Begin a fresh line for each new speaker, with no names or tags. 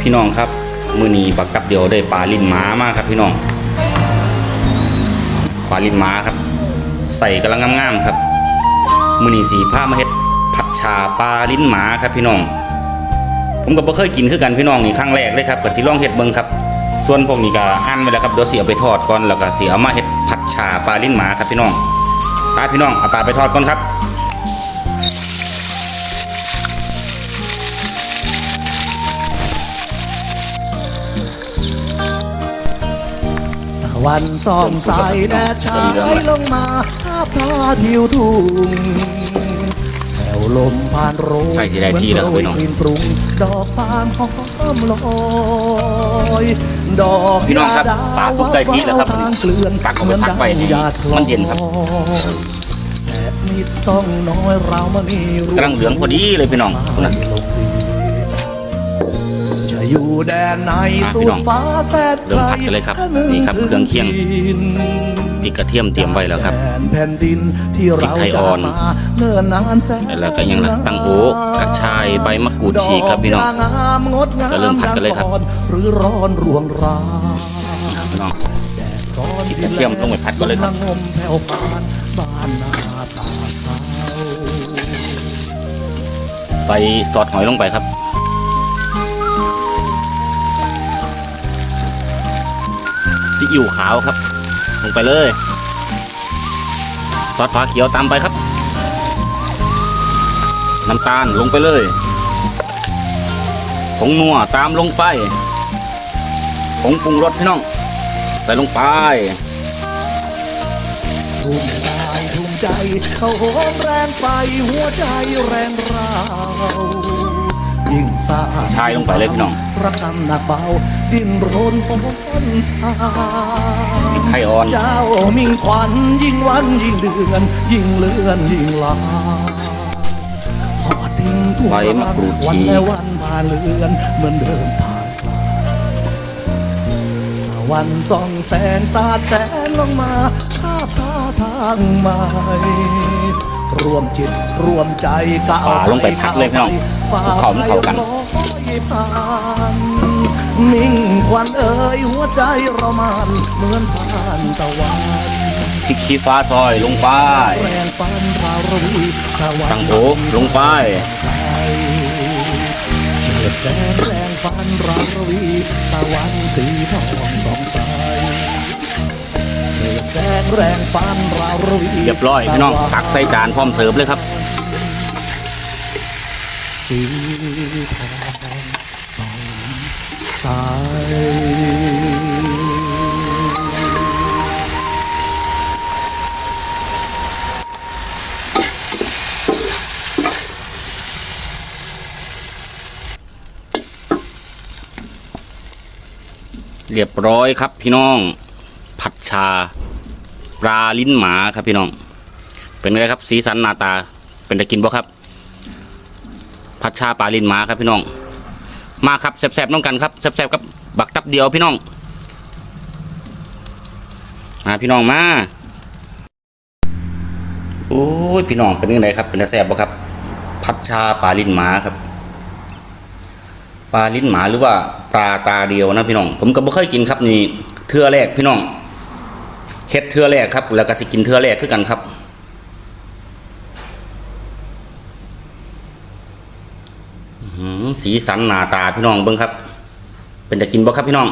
พี่น้องครับ มือนีบักกับเดียวได้ปลาลิ้นหม้ามากครับ พี่น้องปลาลิ้นหม้าครับ ใส่กำลังงามๆครับ มือนีสีผ้ามาเฮ็ดผัดชาปลาลิ้นหมาครับพี่น้อง ผมก็บ่เคยกินคือกันพี่น้องนี่ครั้งแรกเลยครับก็สิลองเฮ็ดเบิงครับ ส่วนพวกนี้ก็หั่นไว้แล้วครับเดี๋ยวสิเอาไปทอดก่อนแล้วก็สิเอามาเฮ็ดผัดชาปลาลิ้นหมาครับพี่น้องไปพี่น้องเอาปลาไปทอดก่อนครับ
วันส่องสายแดดฉายลงมาทาบทาทิวทุ่งแผ่วลมผ่านโรง
ใกล้สิได้ที่แล้วครับพี่น้อง
เหมืโปรยกลิ่นปรุงดอกฟางหอมลอยดอก
พี่น้องครับ
ยด
ปลาสุกได้ที่แล้วครับ
ทางเกลื่อน
ตักเอาไปพักไว้ให้
หมือดังหยาด
มันเย็นครับ
แต่นิดต้องน้อยเรามามีรู้
กำลังเหลืองพอดีเลยพี่น้องนะ
จะ อยู่แดนไหน
อะพี่
สุ
น้
ด
อง
ฟ้าแสน
เริ่มผัดกันเลยครับนี่ครับเครื่องเคียงพริกกระเทียมเตรียมไว้แล้วครับ
แผ่นดินที่เรา
พริกไทยอ่อน
จะมาเนิ่นนานแสน
แล้วก็ยังหลักตั้งโอ๊กกระชายใบมะกรูดฉีกครับพี่น้อง
ดกยางามงดงาม
จะเริ่มผัดกันเลยครับ
งก่อนหรือร้อนรวงรา
พี่น้อง
ร้อน
พริกกระเทียมลงไปผัดก่อนเลยครับ
งมแผ่วปานบ้านนาตาเขา
ใส่ซอสหอยลงไปครับ อิ๊วขาวครับ ลงไปเลยซอสฟ้าเขียวตามไปครับน้ำตาลลงไปเลยผงนัวตามลงไปผงปรุงรสพี่น้องใส่ลงไป
ทุ่มกายทุ่มใจ เขาโหมแรงไปหัวใจแรงราวยิ่งตา
ชายลงไปเลยพี่น้อง
ประกำหนักเบาดิ้นรนพ้นทาง
พริกไทยอ่อน
เจ้ามิ่งขวัญยิ่งวันยิ่งเดือน ยิ่งเลื่อนยิ่งลาทอดทิ้งทั่ว
ใบมะกรูด
วัน
ฉีก
และวันผ่านเลือนเหมือนเดิมผ่านไปตะวันส่องแสงสาดแสงลงมาท่าท่าทางใหม่รวมจิตรวมใจก้าว
ป่าลงไปพักเลยพี่น้อง
ฝ่
เขามันเข้ากัน
ร้อยผ่านมิ่งควันเอ่ยหัวใจเรามันเหมือนผ่านตะวัน
พริกชี้ฟ้าซอยลงไป
แรงฟันราวระวีตะวัน
ตั้งโอ๊กลงไป
เจิดแสงแรงฟันราวระวีตะวันสีทองส่องใสเจิดแสงแรงฟันราวระวี
เรียบร้อยพี่น้องตักใส่จานพร้อมเสิร์ฟเลยครับ
สีทองสองใส
เรียบร้อยครับพี่น้อง ผัดชาปลาลิ้นหมาครับพี่น้อง เป็นไงครับสีสันหน้าตาเป็นตะกินบ่ครับ ผัดชาปลาลินหมาครับพี่น้อง มาครับแซ่บๆน้องกันครับแซ่บๆกับบักตับเดียวพี่น้องมาพี่น้องมาโอ้ยพี่น้องเป็นยังไงครับเป็นแซ่บบ่ครับผัดชาปลาลินหมาครับปลาลิ้นหมาหรือว่าปลาตาเดียวนะพี่น้อง ผมก็บ่เคยกินครับนี่เทื่อแรกพี่น้องเฮ็ดเทื่อแรกครับ แล้วก็สิกินเทื่อแรกคือกันครับอื้อหือ สีสันหน้าตาพี่น้องเบิ้งครับ เป็นจะกินบ่ครับพี่น้อง